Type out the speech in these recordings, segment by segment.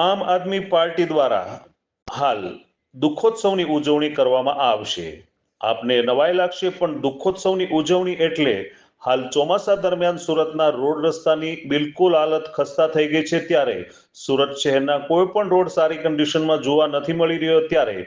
આમ આદમી પાર્ટી દ્વારા હાલ દુઃખોત્સવની ઉજવણી કરવામાં આવશે. આપને નવાઈ લાગશે, પણ દુઃખોત્સવની ઉજવણી એટલે હાલ ચોમાસા દરમિયાન સુરતના રોડ રસ્તાની બિલકુલ હાલત ખસ્તા થઈ ગઈ છે. ત્યારે સુરત શહેરના કોઈ પણ રોડ સારી કન્ડિશનમાં જોવા નથી મળી રહ્યો. ત્યારે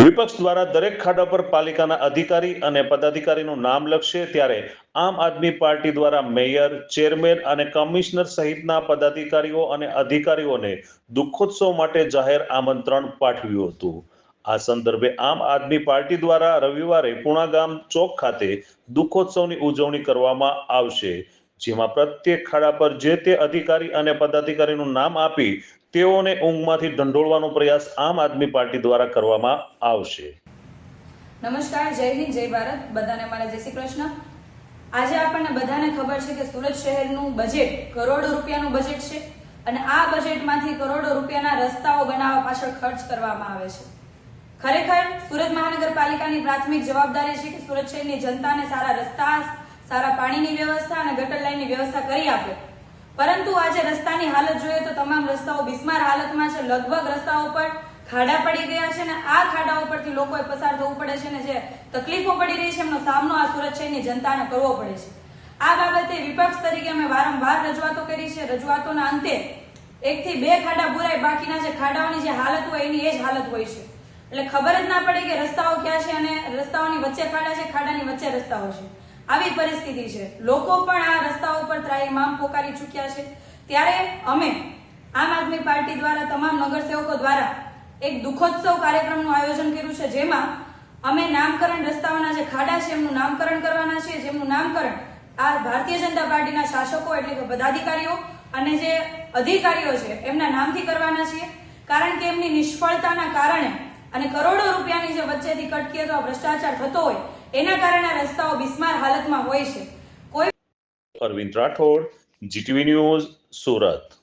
વિપક્ષ દ્વારા દરેક ખાડા પર પાલિકાના અધિકારી અને પદાધિકારીનું નામ લખશે ત્યારે આમ આદમી પાર્ટી દ્વારા મેયર, ચેરમેન અને કમિશનર સહિતના પદાધિકારીઓ અને અધિકારીઓને દુઃખોત્સવ માટે જાહેર આમંત્રણ પાઠવ્યું હતું. આ સંદર્ભે આમ આદમી પાર્ટી દ્વારા રવિવારે પુણાગામ ચોક ખાતે દુઃખોત્સવની ઉજવણી કરવામાં આવશે. જેમાં પ્રત્યેક ખાડા પર જે તે અધિકારી અને પદાધિકારીનું નામ આપી તેઓને ઊંઘમાંથી ઢંઢોળવાનો પ્રયાસ આમ આદમી પાર્ટી દ્વારા કરવામાં આવશે. નમસ્કાર, જય હિન્દ, જય ભારત. બધાને મારા જય શ્રી કૃષ્ણ. આજે આપણને બધાને ખબર છે કે સુરત શહેરનું બજેટ કરોડો રૂપિયાનું બજેટ છે અને આ બજેટમાંથી કરોડો રૂપિયાના રસ્તાઓ બનાવવા પાછળ ખર્ચ કરવામાં આવે છે. ખરેખર સુરત મહાનગરપાલિકાની પ્રાથમિક જવાબદારી છે કે સુરત શહેરની જનતાને સારા રસ્તા સારા પાણીની વ્યવસ્થા અને ગટર લાઈનની વ્યવસ્થા કરી આપે. પરંતુ આજે રસ્તાની હાલત જોઈએ તો તમામ રસ્તાઓ બિસ્માર હાલતમાં છે. લગભગ રસ્તાઓ પર ખાડા પડી ગયા છે અને આ ખાડાઓ પરથી લોકોએ પસાર થવું પડે છે અને જે તકલીફો પડી રહી છે એમનો સામનો આ સુરત શહેરની જનતાને કરવો પડે છે. આ બાબતે વિપક્ષ તરીકે અમે વારંવાર રજૂઆતો કરી છે. રજૂઆતોના અંતે એકથી બે ખાડા બુરાય બાકીના જે ખાડાઓની જે હાલત હોય એની એ જ હાલત હોય છે. એટલે ખબર જ ના પડે કે રસ્તાઓ ક્યાં છે અને રસ્તાઓની વચ્ચે ખાડા છે, ખાડાની વચ્ચે રસ્તાઓ છે. આવી પરિસ્થિતિ છે. લોકો પણ આ રસ્તાઓ પર ત્રાહીમામ પોકારી ચૂક્યા છે. ત્યારે અમે આમ આદમી પાર્ટી દ્વારા, તમામ નગરસેવકો દ્વારા એક દુઃખોત્સવ કાર્યક્રમનું આયોજન કર્યું છે, જેમાં અમે નામકરણ રસ્તાઓના જે ખાડા છે, એમનું નામકરણ કરવાના છે જેમનું નામકરણ આ ભારતીય જનતા પાર્ટીના શાસકો એટલે કે પદાધિકારીઓ અને જે અધિકારીઓ છે, એમના નામથી કરવાના છીએ. કારણ કે એમની નિષ્ફળતાના કારણે અને કરોડો રૂપિયાની જે વચ્ચેથી કટકી અથવા ભ્રષ્ટાચાર થતો હોય, એના કારણે રસ્તાઓ બિસ્માર હાલતમાં હોય છે. કોઈ અરવિંદ રાઠોડ, જીટીવી ન્યૂઝ, સુરત.